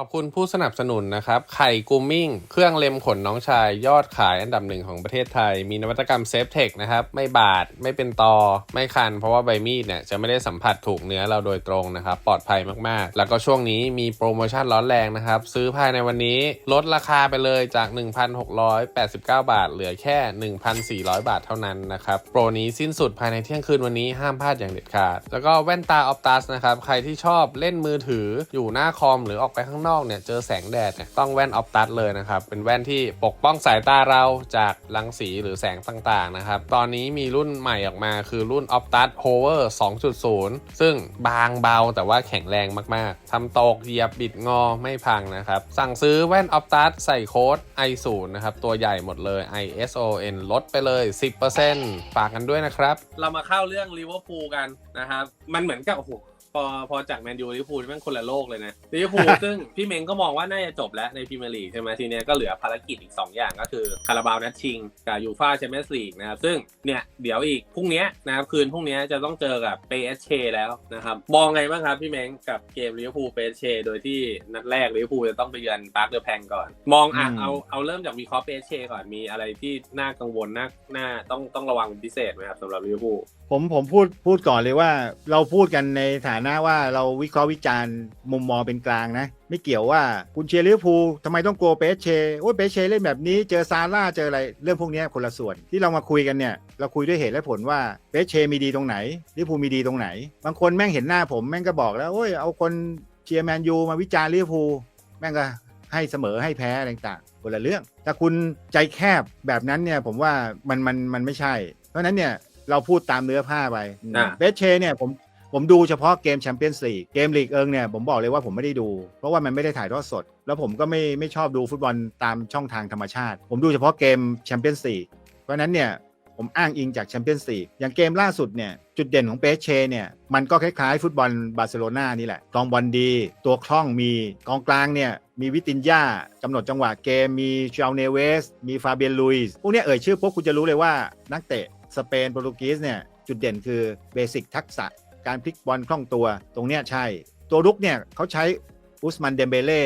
ขอบคุณผู้สนับสนุนนะครับ ไข่กูมิ่ง เครื่องเล็มขนน้องชาย ยอดขายอันดับหนึ่งของประเทศไทย มีนวัตกรรมเซฟเทคนะครับ ไม่บาด ไม่เป็นตอ ไม่คัน เพราะว่าใบมีดเนี่ยจะไม่ได้สัมผัสถูกเนื้อเราโดยตรงนะครับ ปลอดภัยมากๆ แล้วก็ช่วงนี้มีโปรโมชั่นร้อนแรงนะครับ ซื้อภายในวันนี้ลดราคาไปเลยจาก 1,689 บาท เหลือแค่ 1,400 บาทเท่านั้นนะครับ โปรนี้สิ้นสุดภายในเที่ยงคืนวันนี้ห้ามพลาดอย่างเด็ดขาด แล้วก็แว่นตาออฟตัสนะครับ ใครที่ชอบเล่นมือถืออยู่หน้าคอมหรือออกไปข้างนอกเนี่ยเจอแสงแดดเนี่ยต้องแว่นออฟตัสเลยนะครับ เป็นแว่นที่ปกป้องสายตาเราจากรังสีหรือแสงต่างๆนะครับ ตอนนี้มีรุ่นใหม่ออกมาคือรุ่น Optus Hover 2.0 ซึ่งบางเบาแต่ว่าแข็งแรงมากๆทำตกเหยียบบิดงอไม่พังนะครับ สั่งซื้อแว่น Optus ใส่โค้ด i0 นะครับ ตัวใหญ่หมดเลย ISON ลดไปเลย 10%ฝากกันด้วยนะครับ เรามาเข้าเรื่องลิเวอร์พูลกันนะครับ มันเหมือนกับโอ้โห พอพอจากแมนยูลิเวอร์พูลนี่มันคนละโลกเลยนะลิเวอร์พูลซึ่งพี่เมงก็มองว่าน่าจะจบแล้วในพรีเมียร์ลีกใช่ไหมทีเนี้ยก็เหลือภารกิจอีก 2 อย่างก็คือคาราบาวนัดชิงกับยูฟาแชมเปี้ยนส์ลีกนะครับซึ่งเนี่ยเดี๋ยวอีกพรุ่งเนี้ยนะครับคืนพรุ่งเนี้ยจะต้องเจอกับเปเอสเชแล้วนะครับมองไงบ้างครับพี่เมงกับเกมลิเวอร์พูลเปเอสเชโดยที่นัดแรกลิเวอร์พูลจะต้องไปเยือนปาร์คเดอะแพงก่อน มองอะอืมเอาเอาเริ่มจากวิเคราะห์เปเอสเชก่อนมีอะไรที่น่ากังวลน่าน่าต้องต้องระวังเป็นพิเศษไหมครับสำหรับลิเวอร์พูล ผมผมพูดพูดก่อนเลยว่า เราพูดกันในฐานะว่าเราวิเคราะห์วิจารณ์มุมมองเป็นกลางนะ ไม่เกี่ยวว่าคุณเชียร์ลิเวอร์พูลทำไมต้องกลัวเปเชโอ้ยเปเชเล่นแบบนี้เจอซาร่าเจออะไรเรื่องพวกนี้คนละส่วนที่เรามาคุยกันเนี่ย เราคุยด้วยเหตุและผลว่าเปเชมีดีตรงไหนลิเวอร์พูลมีดีตรงไหน บางคนแม่งเห็นหน้าผมแม่งก็บอกแล้วโอ้ยเอาคนเชียร์แมนยูมาวิจารณ์ลิเวอร์พูลแม่งก็ให้เสมอให้แพ้อะไรต่างๆคนละเรื่องแต่คุณใจแคบแบบนั้นเนี่ยผมว่ามันมันมันไม่ใช่ เพราะนั้นเนี่ย เราพูดตามเนื้อผ้าไปอะเบสเชเนี่ยผมผมดูเฉพาะเกมแชมเปี้ยนส์ลีกเกมลีกเอิงเนี่ยผมบอกเลยว่าผมไม่ได้ดู เพราะว่ามันไม่ได้ถ่ายทอดสด แล้วผมก็ไม่ไม่ชอบดูฟุตบอลตามช่องทางธรรมชาติ ผมดูเฉพาะเกมแชมเปี้ยนส์ลีกเพราะฉะนั้นเนี่ยผมอ้างอิงจากแชมเปี้ยนส์ลีกอย่างเกมล่าสุดเนี่ยจุดเด่นของเปเชเนี่ยมันก็คล้ายๆ ฟุตบอลบาร์เซโลนานี่แหละกองบอลดี ตัวคล่องมีกองกลางเนี่ยมีวิตินยากำหนดจังหวะเกม มีชาลเนเวส มีฟาเบียนลุยส์พวกเนี้ยเอ่ยชื่อปุ๊บคุณจะรู้เลยว่านักเตะ สเปนโปรตุเกสเนี่ยจุดเด่นคือเบสิกทักษะการพลิกบอลคล่องตัว ตรงเนี้ยใช่ ตัวรุกเนี่ยเขาใช้อุสมันเดมเบเล่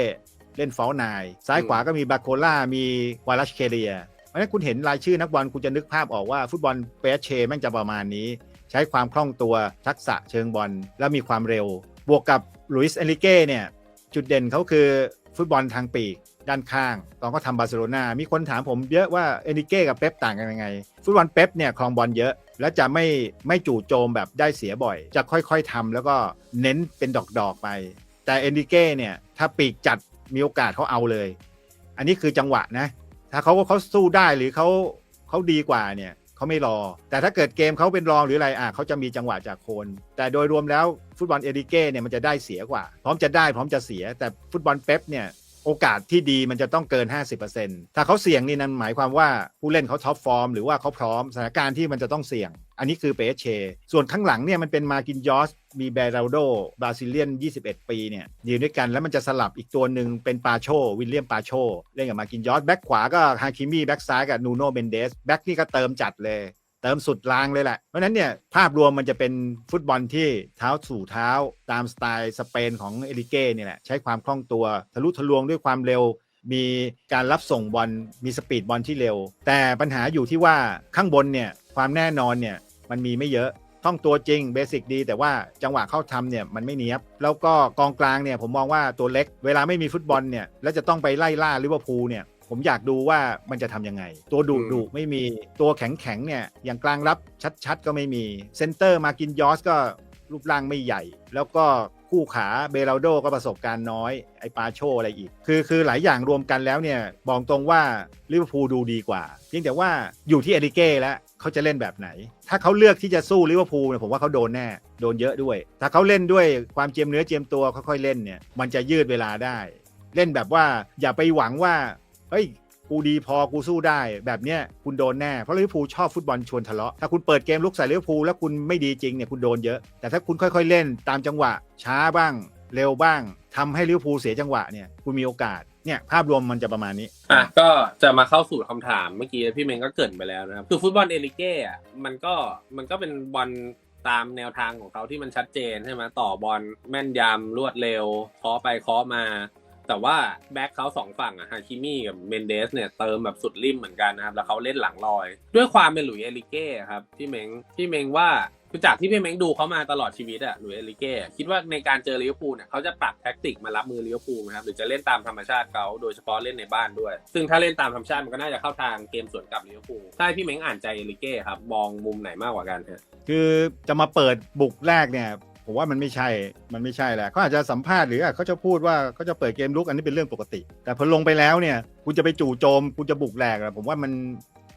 เล่นฟอลนาย ซ้ายขวาก็มีบาโคล่ามีวาลัชเคเลียเพราะฉะนั้นคุณเห็นรายชื่อนักบอลคุณจะนึกภาพออกว่าฟุตบอลเปเชแม่งจะประมาณนี้ ใช้ความคล่องตัวทักษะเชิงบอลแล้วมีความเร็ว บวกกับลุยส์เอลิเก้เนี่ยจุดเด่นเขาคือฟุตบอลทางปีก ด้านข้าง ตอนเขาทำบาร์เซโลนามีคนถามผมเยอะว่าเอลิเก้กับเป๊ปต่างกันยังไง ฟุตบอลเป๊ปเนี่ยครองบอลเยอะ และจะไม่ไม่จู่โจมแบบได้เสียบ่อย จะค่อยๆทำแล้วก็เน้นเป็นดอกๆไป แต่เอนดิเก้เนี่ยถ้าปีกจัดมีโอกาสเขาเอาเลย อันนี้คือจังหวะนะ ถ้าเขาเขาสู้ได้หรือเขาเขาดีกว่าเนี่ยเขาไม่รอ แต่ถ้าเกิดเกมเขาเป็นรองหรืออะไรอะเขาจะมีจังหวะจากโคน แต่โดยรวมแล้วฟุตบอลเอริเก้เนี่ยมันจะได้เสียกว่า พร้อมจะได้พร้อมจะเสีย แต่ฟุตบอลเป๊ปเนี่ย โอกาสที่ดีมันจะต้องเกิน 50%ถ้าเขาเสี่ยงนี่นั่นหมายความว่าผู้เล่นเขาท็อปฟอร์มหรือว่าเขาพร้อมสถานการณ์ที่มันจะต้องเสี่ยง อันนี้คือเปเชส่วนข้างหลังเนี่ยมันเป็นมากินยอสมีเบราโดบราซิเลียน 21 ปีเนี่ยยืนด้วยกันแล้วมันจะสลับอีกตัวหนึ่งเป็นปาโช วิลเลียมปาโช เล่นกับมากินยอสแบ็คขวาก็ฮาคิมี่แบ็คซ้ายกับนูโนเบนเดสแบ็คนี่ก็เติมจัดเลย เติมสุดรางเลยแหละ เพราะนั้นเนี่ยภาพรวมมันจะเป็นฟุตบอลที่เท้าสู่เท้า ตามสไตล์สเปนของเอลิเก้เนี่ยแหละใช้ความคล่องตัวทะลุทะลวงด้วยความเร็ว มีการรับส่งบอลมีสปีดบอลที่เร็ว แต่ปัญหาอยู่ที่ว่าข้างบนเนี่ยความแน่นอนเนี่ยมันมีไม่เยอะท่องตัวจริงเบสิกดี แต่ว่าจังหวะเข้าทำเนี่ยมันไม่เนียบ แล้วก็กองกลางเนี่ยผมมองว่าตัวเล็ก เวลาไม่มีฟุตบอลเนี่ยแล้วจะต้องไปไล่ล่าลิเวอร์พูลเนี่ย ผมอยากดูว่ามันจะทำยังไง ตัวดุอืมดุไม่มีตัวแข็งแข็งๆเนี่ยอย่างกลางรับชัดๆ ก็ไม่มีเซนเตอร์มากินยอสก็รูปร่างไม่ใหญ่ แล้วก็คู่ขาเบราโดก็ประสบการณ์น้อย ไอปาโชอะไรอีก คือคือหลายอย่างรวมกันแล้วเนี่ยบอกตรงว่าลิเวอร์พูลดูดีกว่าเพียงแต่ว่าอยู่ที่เอริเก้แล้วเขาจะเล่นแบบไหน ถ้าเขาเลือกที่จะสู้ลิเวอร์พูลเนี่ยผมว่าเขาโดนแน่ โดนเยอะด้วย ถ้าเขาเล่นด้วยความเจียมเนื้อเจียมตัวค่อยๆเล่นเนี่ยมันจะยืดเวลาได้ เล่นแบบว่าอย่าไปหวังว่า เฮ้ยกูดีพอกูสู้ได้แบบเนี้ยคุณโดนแน่ เพราะลิเวอร์พูลชอบฟุตบอลชวนทะเลาะถ้าคุณเปิดเกมลุกใส่ลิเวอร์พูลแล้วคุณไม่ดีจริงเนี่ยคุณโดนเยอะ แต่ถ้าคุณค่อยๆเล่นตามจังหวะ ช้าบ้างเร็วบ้างทำให้ลิเวอร์พูลเสียจังหวะเนี่ยคุณมีโอกาสเนี่ยภาพรวมมันจะประมาณนี้อะก็จะมาเข้าสู่คำถามเมื่อกี้พี่เมงก็เกินไปแล้วนะครับคือฟุตบอลเอลิเก้อะมันก็มันก็เป็นบอลตามแนวทางของเขาที่มันชัดเจนใช่ไหมต่อบอลแม่นยำรวดเร็วเคาะไปเคาะมา แต่ว่าแบ็คเขาสองฝั่งอะฮาคิมี่กับเมนเดสเนี่ยเติมแบบสุดริมเหมือนกันนะครับ แล้วเขาเล่นหลังลอย ด้วยความเป็นหลุยเอลิเก้ครับพี่เม้งพี่เม้งว่าคือจากที่พี่เม้งดูเขามาตลอดชีวิตอะหลุยเอลิเก้คิดว่าในการเจอลิเวอร์พูลเนี่ยเขาจะปรับแท็กติกมารับมือลิเวอร์พูลไหมครับหรือจะเล่นตามธรรมชาติเขาโดยเฉพาะเล่นในบ้านด้วย ซึ่งถ้าเล่นตามธรรมชาติมันก็น่าจะเข้าทางเกมสวนกลับลิเวอร์พูลใช่พี่เม้งอ่านใจเอลิเก้ครับมองมุมไหนมากกว่ากันฮะคือจะมาเปิดบุกแรกเนี่ย ผมว่ามันไม่ใช่ มันไม่ใช่แหละเขาอาจจะสัมภาษณ์หรือเขาจะพูดว่าเขาจะเปิดเกมลุกอันนี้เป็นเรื่องปกติ แต่พอลงไปแล้วเนี่ยคุณจะไปจู่โจมคุณจะบุกแรกอะผมว่ามัน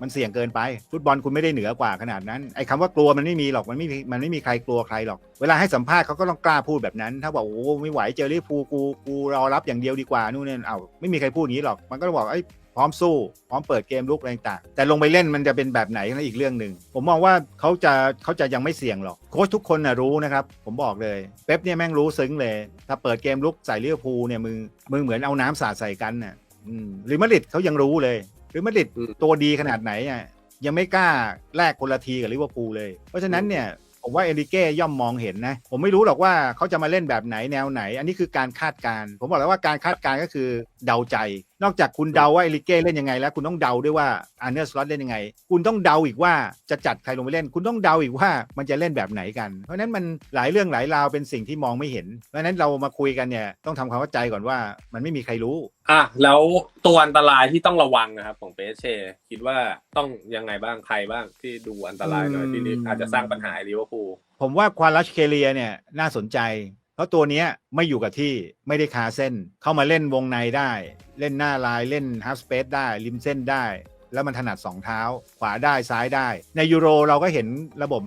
มันเสี่ยงเกินไป ฟุตบอลคุณไม่ได้เหนือกว่าขนาดนั้นไอ้คำว่ากลัวมันไม่มีหรอกมันไม่มันไม่มีใครกลัวใครหรอก เวลาให้สัมภาษณ์เขาก็ต้องกล้าพูดแบบนั้น ถ้าบอกโอ้ไม่ไหวเจอลิเวอร์พูกูกูรอรับอย่างเดียวดีกว่านู่นนี่เอ้าไม่มีใครพูดอย่างนี้หรอกมันก็ต้องบอกไอ้ พร้อมสู้ พร้อมเปิดเกมลุกอะไรต่างๆแต่ลงไปเล่นมันจะเป็นแบบไหนนั่นอีกเรื่องหนึ่งผมมองว่าเขาจะเขาจะยังไม่เสี่ยงหรอกโค้ชทุกคนนะรู้นะครับผมบอกเลยเป๊ปเนี่ยแม่งรู้ซึ้งเลย ถ้าเปิดเกมลุกใส่ลิเวอร์พูลเนี่ยมึงมึงเหมือนเอาน้ำสาดใส่กันน่ะอืมหรือมาดริดเขายังรู้เลยหรือมาดริดอืมตัวดีขนาดไหนอะยังไม่กล้าแลกคนละทีกับลิเวอร์พูลเลย เพราะฉะนั้นเนี่ยผมว่าเอริเก้ย่อมมองเห็นนะ ผมไม่รู้หรอกว่าเขาจะมาเล่นแบบไหนแนวไหน อันนี้คือการคาดการณ์ผมบอกแล้วว่าการคาดการณ์ก็คือเดาใจนอกจากคุณเดาว่าเอริเก้เล่นยังไงแล้ว คุณต้องเดาด้วยว่าอาร์เนอร์สล็อตเล่นยังไง คุณต้องเดาอีกว่าจะจัดใครลงไปเล่น คุณต้องเดาอีกว่ามันจะเล่นแบบไหนกัน เพราะฉะนั้นมันหลายเรื่องหลายราวเป็นสิ่งที่มองไม่เห็น เพราะฉะนั้นเรามาคุยกันเนี่ยต้องทำความเข้าใจก่อนว่ามันไม่มีใครรู้อะแล้วตัวอันตรายที่ต้องระวังนะครับของเปเช่คิดว่าต้องยังไงบ้างใครบ้างที่ดูอันตรายหน่อยอืมที่อาจจะสร้างปัญหาให้ลิเวอร์พูลผมว่าควาลัชเคเลียเนี่ยน่าสนใจ เพราะตัวเนี้ยไม่อยู่กับที่ไม่ได้คาเส้น เข้ามาเล่นวงในได้ เล่นหน้าลายเล่นฮาร์ฟสเปซได้ริมเส้นได้ แล้วมันถนัด 2 เท้า ขวาได้ซ้ายได้ ในยูโรเราก็เห็นระบบ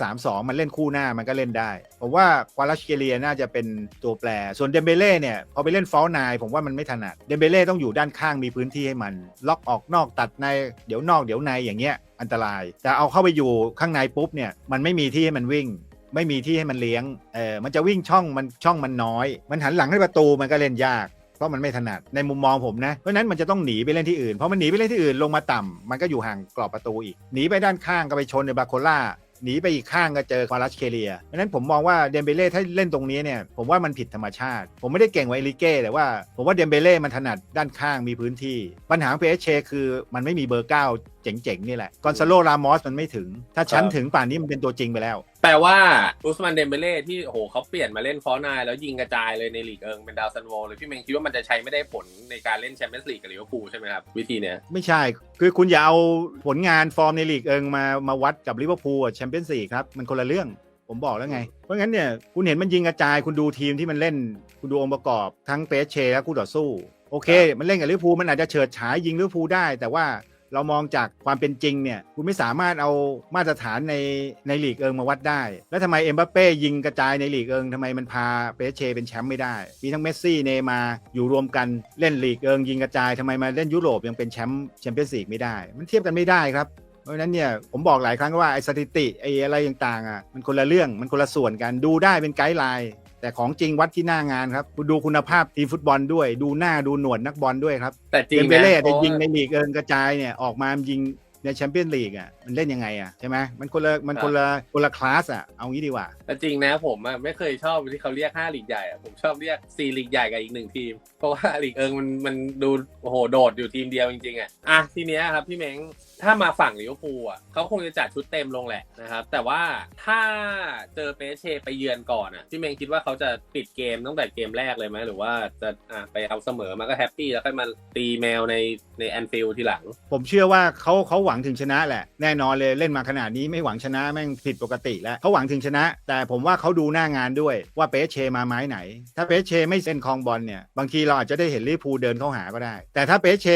5-3-2 มันเล่นคู่หน้ามันก็เล่นได้ ผมว่าควาลัชเคเลียน่าจะเป็นตัวแปร ส่วนเดมเบเล่เนี่ยพอไปเล่นฟอลนายผมว่ามันไม่ถนัดเดมเบเล่ต้องอยู่ด้านข้างมีพื้นที่ให้มัน ล็อกออกนอกตัดในเดี๋ยวนอกเดี๋ยวในอย่างเงี้ยอันตราย แต่เอาเข้าไปอยู่ข้างในปุ๊บเนี่ยมันไม่มีที่ให้มันวิ่ง ไม่มีที่ให้มันเลี้ยง เออมันจะวิ่งช่องมันช่องมันน้อย มันหันหลังให้ประตูมันก็เล่นยาก เพราะมันไม่ถนัดในมุมมองผมนะ เพราะนั้นมันจะต้องหนีไปเล่นที่อื่น เพราะมันหนีไปเล่นที่อื่นลงมาต่ำมันก็อยู่ห่างกรอบประตูอีก หนีไปด้านข้างก็ไปชนในบาโคล่าหนีไปอีกข้างก็เจอควาลัชเคเลียเพราะนั้นผมมองว่าเดมเบเล่ถ้าเล่นตรงนี้เนี่ย ผมว่ามันผิดธรรมชาติ ผมไม่ได้เก่งกว่าเอลิเก้แต่ว่าผมว่าเดมเบเล่มันถนัดด้านข้างมีพื้นที่ ปัญหาของเพเชคือมันไม่มีเบอร์เก้า เจ๋งๆ นี่แหละ กอนซาโลรามอสมันไม่ถึง ถ้าชั้นถึงป่านนี้มันเป็นตัวจริงไปแล้ว แปลว่าอุสมันเดมเบเล่ที่โอ้โหเขาเปลี่ยนมาเล่นฟอร์นายแล้วยิงกระจายเลยในลีกเอิงเป็นดาวซันโวเลยพี่เมงคิดว่ามันจะใช้ไม่ได้ผลในการเล่นแชมเปี้ยนส์ลีกกับลิเวอร์พูลใช่ไหมครับวิธีเนี้ยไม่ใช่ คือคุณอย่าเอาผลงานฟอร์มในลีกเอิงมามาวัดกับลิเวอร์พูลแชมเปี้ยนส์ลีกครับมันคนละเรื่องผมบอกแล้วไง เพราะงั้นเนี่ยคุณเห็นมันยิงกระจายคุณดูทีมที่มันเล่น คุณดูองค์ประกอบทั้งเปเชและคู่ต่อสู้โอเค มันเล่นกับลิเวอร์พูลมันอาจจะเฉิดฉายยิงลิเวอร์พูลได้ แต่ว่า เรามองจากความเป็นจริงเนี่ยคุณไม่สามารถเอามาตรฐานในในลีกเอิงมาวัดได้ แล้วทำไมเอ็มบัปเป้ยิงกระจายในลีกเอิงทำไมมันพาเปเชเป็นแชมป์ไม่ได้ มีทั้งเมสซี่เนมาร์อยู่รวมกันเล่นลีกเอิงยิงกระจายทำไมมาเล่นยุโรปยังเป็นแชมป์แชมเปี้ยนส์ลีกไม่ได้ มันเทียบกันไม่ได้ครับเพราะฉะนั้นเนี่ยผมบอกหลายครั้งว่าไอ้สถิติไอ้อะไรต่างๆอะมันคนละเรื่องมันคนละส่วนกันดูได้เป็นไกด์ไลน์ แต่ของจริงวัดที่หน้างานครับคุณดูคุณภาพทีมฟุตบอลด้วย ดูหน้าดูหนวดนักบอลด้วยครับแต่จริงเดมเบนะเล่เพจะราะว่ายิงในลีกเอิงกระจายเนี่ยออกมายิงในแชมเปี้ยนลีกอะมันเล่นยังไงอะใช่ไหมมันคนละมันคนละคนละคลาสอะเอางี้ดีกว่าแต่จริงนะผมอะไม่เคยชอบที่เขาเรียก5ลีกใหญ่อะผมชอบเรียก4ลีกใหญ่กับอีกหนึ่งทีม เพราะว่าลีกเอิงมันมันดูโอ้โหโดดอยู่ทีมเดียวจริงๆอะอะทีเนี้ยครับพี่เม้ง ถ้ามาฝั่งลิเวอร์พูลอะเขาคงจะจัดชุดเต็มลงแหละนะครับ แต่ว่าถ้าเจอเปเชไปเยือนก่อนอะพี่เม้งคิดว่าเขาจะปิดเกมตั้งแต่เกมแรกเลยไหมหรือว่าจะอะไปเอาเสมอมาก็แฮปปี้แล้วค่อยมาตีแมวในในแอนฟิลด์ทีหลัง ผมเชื่อว่าเขาเขาหวังถึงชนะแหละ แน่นอนเลยเล่นมาขนาดนี้ไม่หวังชนะแม่งผิดปกติแล้วเขาหวังถึงชนะ แต่ผมว่าเขาดูหน้างานด้วยว่าเปเชมาไม้ไหน ถ้าเปเชไม่เซ็นคลองบอลเนี่ยบางทีเราอาจจะได้เห็นลิเวอร์พูลเดินเข้าหาก็ได้ แต่ถ้าเปเช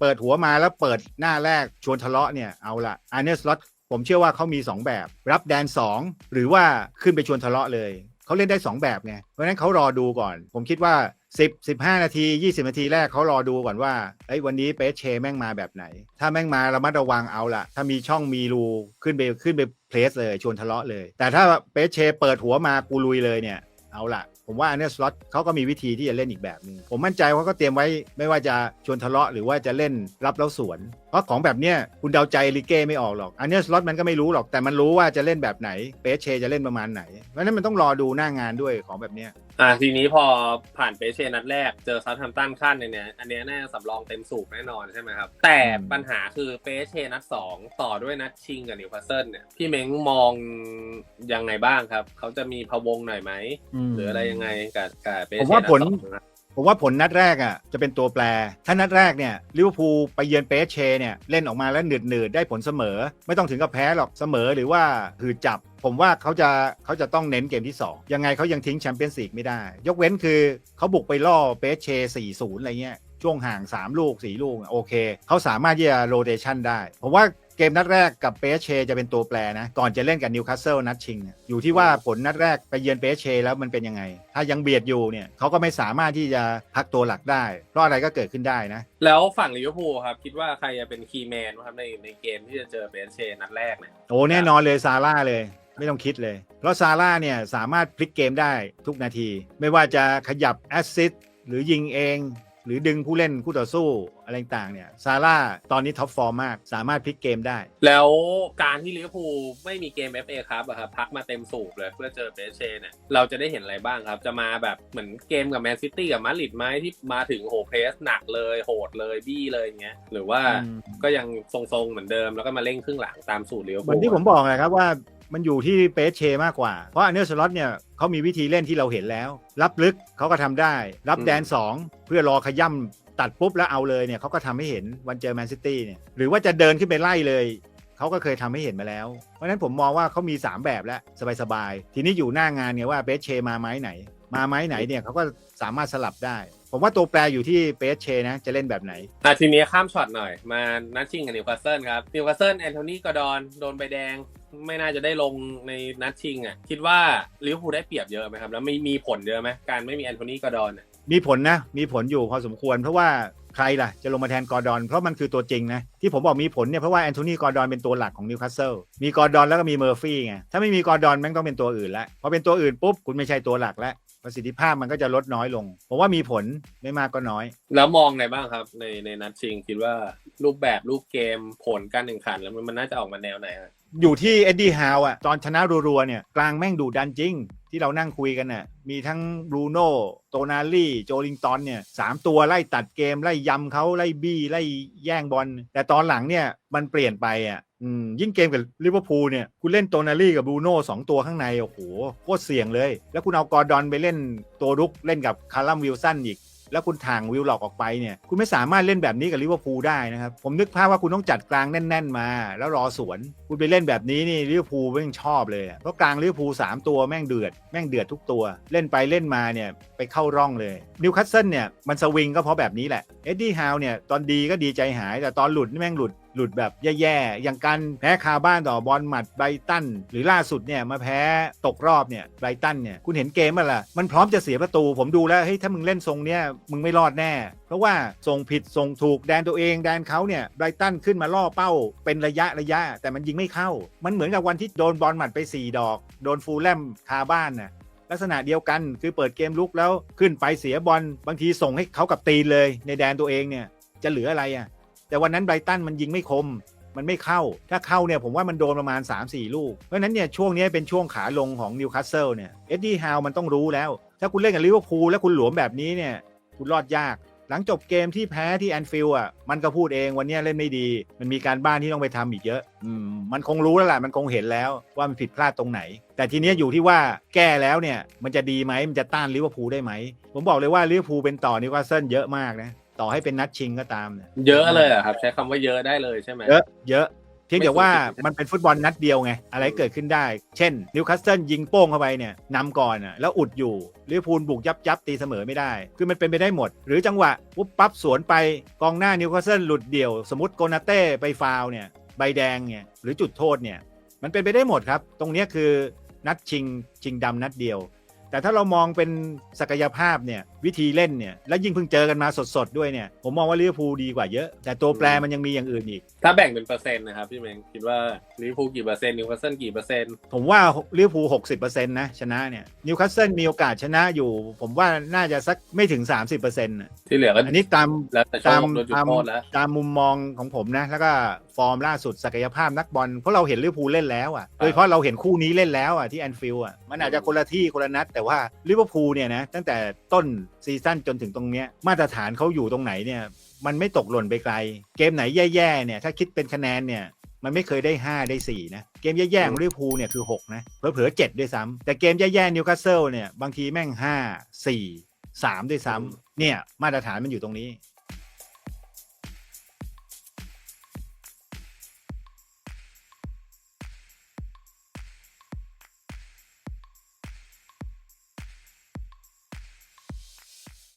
เปิดหัวมาแล้วเปิดหน้าแรกชวนทะเลาะเนี่ยเอาละอาร์เนสล็อตผมเชื่อว่าเขามี 2 แบบ รับแดน 2 หรือว่าขึ้นไปชวนทะเลาะเลยเขาเล่นได้ 2 แบบไงเพราะฉะนั้นเขารอดูก่อน ผมคิดว่า 10 15 นาที 20 นาทีแรกเขารอดูก่อนว่าเอ้วันนี้เปเชแม่งมาแบบไหน ถ้าแม่งมาระมัดระวังเอาละถ้ามีช่องมีรูขึ้นไปขึ้นไปเพลสเลยชวนทะเลาะเลย แต่ถ้าเปเชเปิดหัวมากูลุยเลยเนี่ย เอาละผมว่าอันเนี้สล็อตเขาก็มีวิธีที่จะเล่นอีกแบบหนึงผมมั่นใจว่าก็เตรียมไว้ไม่ว่าจะชวนทะเลาะหรือว่าจะเล่นรับแล้วสวน เพราะของแบบเนี้ยคุณเดาใจลิเก้ไม่ออกหรอก อันเนี้สล็อตมันก็ไม่รู้หรอกแต่มันรู้ว่าจะเล่นแบบไหนเปเชจะเล่นประมาณไหนเพราะฉะนั้นมันต้องรอดูหน้างานด้วยของแบบเนี้ยอ่าทีนี้พอผ่านเปเชนัดแรกเจอซาท์แฮมป์ตันขั้นในเนี้ยอันเนี้ยน่าจะสำรองเต็มสูบแน่นอนใช่ไหมครับ แต่ปัญหาคือเปเชนัดสองต่อด้วยนัดชิงกับนิวคาสเซิลเนี่ยพี่เม้งมองยังไงบ้างครับ เขาจะมีพะวงหน่อยไหม หรืออะไรยังไงกับกับเปเชผมว่านัดผลสองครับผมว่าผลนัดแรกอะจะเป็นตัวแปร ถ้านัดแรกเนี่ยลิเวอร์พูลไปเยือนเปเชเนี่ยเล่นออกมาแล้วหนืดหนืดๆได้ผลเสมอ ไม่ต้องถึงกับแพ้หรอกเสมอหรือว่าหืดจับ ผมว่าเขาจะเขาจะต้องเน้นเกมที่ 2 ยังไงเขายังทิ้งแชมเปี้ยนส์ลีกไม่ได้ ยกเว้นคือเขาบุกไปล่อเปเช4-0อะไรเงี้ยช่วงห่าง 3 ลูก 4 ลูก โอเค เขาสามารถที่จะโรเ t ชันได้ ผมว่าเกมนัดแรกกับเปเชจะเป็นตัวแปรนะ ก่อนจะเล่นกับนิวคาสเซิลนัดชิงเนี่ยอยู่ที่ว่าผลนัดแรกไปเยือนเปเชแล้วมันเป็นยังไง ถ้ายังเบียดอยู่เนี่ยเขาก็ไม่สามารถที่จะพักตัวหลักได้ เพราะอะไรก็เกิดขึ้นได้นะ แล้วฝั่งลิเวอร์พูลครับ คิดว่าใครจะเป็นคีย์แมนครับในในเกมที่จะเจอเปเชนัดแรกเนี่ยโอ้แน่นอนเลยซาร่าเลย ไม่ต้องคิดเลย เพราะซาร่าเนี่ยสามารถพลิกเกมได้ทุกนาที ไม่ว่าจะขยับแอสซิสต์หรือยิงเอง หรือดึงผู้เล่นคู่ต่อสู้อะไรต่างๆเนี่ยซาร่าตอนนี้ท็อปฟอร์มมาก สามารถพลิกเกมได้ แล้วการที่ลิเวอร์พูลไม่มีเกม FA ครับอะครับพักมาเต็มสูบเลยเพื่อเจอเปเชเนี่ยเราจะได้เห็นอะไรบ้างครับ จะมาแบบเหมือนเกมกับแมนซิตี้กับมาดริดไหมที่มาถึงโหเพรสหนักเลยโหดเลยบี้เลยอย่างเงี้ยหรือว่าอืม ก็ยังทรงๆเหมือนเดิมแล้วก็มาเร่งครึ่งหลังตามสูตรลิเวอร์เหพูมืลอนที่ผมบอกเลยครับว่า มันอยู่ที่เปเชมากกว่า เพราะอันเนอร์สล็อตเนี่ยเขามีวิธีเล่นที่เราเห็นแล้ว รับลึกเขาก็ทำได้ รับแดน 2 เพื่อรอขย่ำตัดปุ๊บแล้วเอาเลยเนี่ยเขาก็ทำให้เห็นวันเจอแมนซิตี้เนี่ยหรือว่าจะเดินขึ้นไปไล่เลยเขาก็เคยทำให้เห็นมาแล้ว เพราะฉะนั้นผมมองว่าเขามี 3 แบบแล้วสบายๆทีนี้อยู่หน้างานเนี่ยว่าเปเชมาไม้ไหน มาไม้ไหนเนี่ยเขาก็สามารถสลับได้ผมว่าตัวแปรอยู่ที่เปเชนะ จะเล่นแบบไหนอะทีนี้ข้ามช็อตหน่อย มานัดชิงกับนิวคาสเซิลครับนิวคาสเซิลแอนโทนีกอร์ดอนโดนใบแดง ไม่น่าจะได้ลงในนัดชิงอะ คิดว่าลิเวอร์พูลได้เปรียบเยอะไหมครับ แล้วไม่มีผลเยอะไหมการไม่มีแอนโทนีกอร์ดอนอะมีผลนะ มีผลอยู่พอสมควร เพราะว่าใครล่ะ จะลงมาแทนกอร์ดอน เพราะมันคือตัวจริงนะ ที่ผมบอกมีผลเนี่ย เพราะว่าแอนโทนีกอร์ดอนเป็นตัวหลักของนิวคาสเซิลมีกอร์ดอนแล้วก็มีเมอร์ฟี่ไง ถ้าไม่มีกอร์ดอนแม่งต้องเป็นตัวอื่นละพอเป็นตัวอื่นปุ๊บคุณไม่ใช่ตัวหลักแล้วประสิทธิภาพมันก็จะลดน้อยลง ผมว่ามีผลไม่มากก็น้อย แล้วมองไงบ้างครับ ในในนัดชิงคิดว่ารูปแบบรูปเกมผลการแข่งขันแล้วมันมันน่าจะออกมาแนวไหนครับ อยู่ที่เอ็ดดี้ฮาวอะตอนชนะรัวๆเนี่ยกลางแม่งดูดันจริง ที่เรานั่งคุยกันน่ะมีทั้งบรูโน่โตนาลี่โจลิงตันเนี่ยสามตัวไล่ตัดเกม ไล่ยำเขาไล่บี้ไล่แย่งบอลแต่ตอนหลังเนี่ยมันเปลี่ยนไปอะยิ่งเกมกับลิเวอร์พูลเนี่ยคุณเล่นโตนาลี่กับบรูโน่สองตัวข้างใน โอ้โหโคตรเสี่ยงเลย แล้วคุณเอากอร์ดอนไปเล่นตัวรุกเล่นกับคาร์ลัมวิลสันอีก แล้วคุณทางวิลล็อกออกไปเนี่ยคุณไม่สามารถเล่นแบบนี้กับลิเวอร์พูลได้นะครับ ผมนึกภาพว่าคุณต้องจัดกลางแน่น ๆ มา แล้วรอสวน คุณไปเล่นแบบนี้นี่ลิเวอร์พูลแม่งชอบเลยเพราะกลางลิเวอร์พูลสามตัวแม่งเดือดแม่งเดือดทุกตัว เล่นไปเล่นมาเนี่ยไปเข้าร่องเลยนิวคาสเซิลเนี่ยมันสวิงก็เพราะแบบนี้แหละเอ็ดดี้ฮาวเนี่ยตอนดีก็ดีใจหายแต่ตอนหลุดนี่แม่งหลุด หลุดแบบแย่ๆ อย่างการแพ้คาบ้านต่อบอลหมัดไบรตัน หรือล่าสุดเนี่ยมาแพ้ตกรอบเนี่ยไบรตันเนี่ยคุณเห็นเกมมั้ยล่ะ มันพร้อมจะเสียประตู ผมดูแล้วเฮ้ยถ้ามึงเล่นทรงเนี้ยมึงไม่รอดแน่ เพราะว่าส่งผิดส่งถูกแดนตัวเองแดนเขาเนี่ยไบรตันขึ้นมาล่อเป้า เป็นระยะระยะ แต่มันยิงไม่เข้า มันเหมือนกับวันที่โดนบอลหมัดไป 4 ดอก โดนฟูลแลมคาบ้านน่ะลักษณะเดียวกันคือเปิดเกมลุกแล้วขึ้นไปเสียบอลบางทีส่งให้เขากับตีนเลย ในแดนตัวเองเนี่ยจะเหลืออะไรอะ แต่วันนั้นไบรตันมันยิงไม่คม มันไม่เข้า ถ้าเข้าเนี่ยผมว่ามันโดนประมาณ 3-4 ลูก เพราะฉะนั้นเนี่ยช่วงนี้เป็นช่วงขาลงของนิวคาสเซิลเนี่ยเอ็ดดี้ฮาวมันต้องรู้แล้ว ถ้าคุณเล่นกับลิเวอร์พูลแล้วคุณหลวมแบบนี้เนี่ยคุณรอดยากหลังจบเกมที่แพ้ที่แอนฟิลด์อะมันก็พูดเองวันนี้เล่นไม่ดี มันมีการบ้านที่ต้องไปทำอีกเยอะอืมมันคงรู้แล้วแหละมันคงเห็นแล้วว่ามันผิดพลาดตรงไหน แต่ทีนี้อยู่ที่ว่าแก้แล้วเนี่ยมันจะดีไหมมันจะต้านลิเวอร์พูลได้ไหม ผมบอกเลยว่าลิเวอร์พูลเป็นต่อนิวคาสเซิลเยอะมากนะ ต่อให้เป็นนัดชิงก็ตามเนี่ยเยอะเลยเหรอะครับ ใช้คำว่าเยอะได้เลยใช่ไหม เยอะเยอะเพียงแต่ว่าไม่มันเป็นฟุตบอลนัดเดียวไง อะไรเกิดขึ้นได้ เช่นนิวคาสเซิลยิงโป้งเข้าไปเนี่ยนำก่อนอะแล้วอุดอยู่ลิเวอร์พูลบุกยับยับตีเสมอไม่ได้ คือมันเป็นไปได้หมด หรือจังหวะปุ๊บปั๊บสวนไปกองหน้านิวคาสเซิลหลุดเดี่ยว สมมติโกนาเต้ไปฟาวล์เนี่ยใบแดงเนี่ยหรือจุดโทษเนี่ยมันเป็นไปได้หมดครับ ตรงเนี้ยคือนัดชิงชิงดำนัดเดียว แต่ถ้าเรามองเป็นศักยภาพเนี่ย วิธีเล่นเนี่ยแล้วยิ่งเพิ่งเจอกันมาสดๆด้วยเนี่ยผมมองว่าลิเวอร์พูลดีกว่าเยอะ แต่ตัวแปรมันยังมีอย่างอื่นอีก ถ้าแบ่งเป็นเปอร์เซ็นต์นะครับพี่เมงคิดว่าลิเวอร์พูลกี่เปอร์เซ็นต์นิวคาสเซิลกี่เปอร์เซ็นต์ผมว่าลิเวอร์พูลหกสิบเปอร์เซ็นต์นะชนะเนี่ยนิวคาสเซิลมีโอกาสชนะอยู่ ผมว่าน่าจะสักไม่ถึง30เปอร์เซ็นต์ที่เหลือก็อันนี้ตามแล้วแต่โชตามคโดนจุดตามโทษแล้วตามมุมมองของผมนะแล้วก็ฟอร์มล่าสุดศักยภาพนักบอลเพราะเราเห็นลิเวอร์พูลเล่นแล้วอะโดยเฉพาะเราเห็นคู่นี้เล่นแล้วอะที่แอนฟิลด์อะมันอาจจะคนละที่คนละนัดแต่ว่าลิเวอร์พูลเนี่ยนะตั้งแต่ต้น ซีซั่นจนถึงตรงเนี้ยมาตรฐานเขาอยู่ตรงไหนเนี่ยมันไม่ตกหล่นไปไกล เกมไหนแย่ๆเนี่ยถ้าคิดเป็นคะแนนเนี่ยมันไม่เคยได้ 5 ได้ 4 นะ เกมแย่ๆของลิเวอร์พูลเนี่ยคือ 6 นะ เผลอๆ 7 ด้วยซ้ำแต่เกมแย่ๆนิวคาสเซิลเนี่ยบางทีแม่ง 5 4 3 ด้วยซ้ำเนี่ยมาตรฐานมันอยู่ตรงนี้